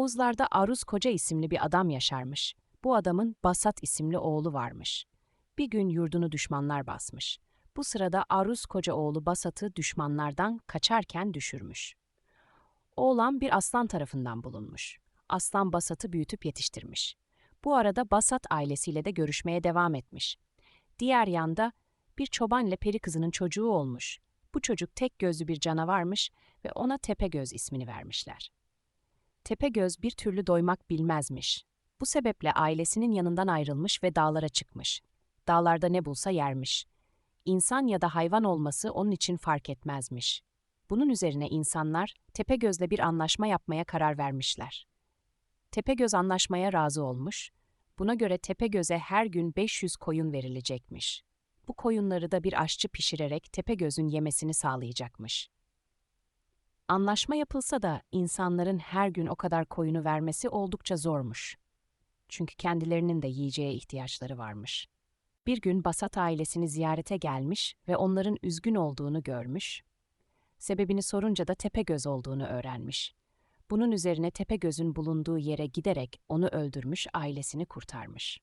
Oğuzlar'da Aruz Koca isimli bir adam yaşarmış. Bu adamın Basat isimli oğlu varmış. Bir gün yurdunu düşmanlar basmış. Bu sırada Aruz Koca oğlu Basat'ı düşmanlardan kaçarken düşürmüş. Oğlan bir aslan tarafından bulunmuş. Aslan Basat'ı büyütüp yetiştirmiş. Bu arada Basat ailesiyle de görüşmeye devam etmiş. Diğer yanda bir çoban ile peri kızının çocuğu olmuş. Bu çocuk tek gözlü bir canavarmış ve ona Tepegöz ismini vermişler. Tepegöz bir türlü doymak bilmezmiş. Bu sebeple ailesinin yanından ayrılmış ve dağlara çıkmış. Dağlarda ne bulsa yermiş. İnsan ya da hayvan olması onun için fark etmezmiş. Bunun üzerine insanlar Tepegöz'le bir anlaşma yapmaya karar vermişler. Tepegöz anlaşmaya razı olmuş. Buna göre Tepegöz'e her gün 500 koyun verilecekmiş. Bu koyunları da bir aşçı pişirerek Tepegöz'ün yemesini sağlayacakmış. Anlaşma yapılsa da insanların her gün o kadar koyunu vermesi oldukça zormuş. Çünkü kendilerinin de yiyeceğe ihtiyaçları varmış. Bir gün Basat ailesini ziyarete gelmiş ve onların üzgün olduğunu görmüş. Sebebini sorunca da Tepegöz olduğunu öğrenmiş. Bunun üzerine Tepegöz'ün bulunduğu yere giderek onu öldürmüş, ailesini kurtarmış.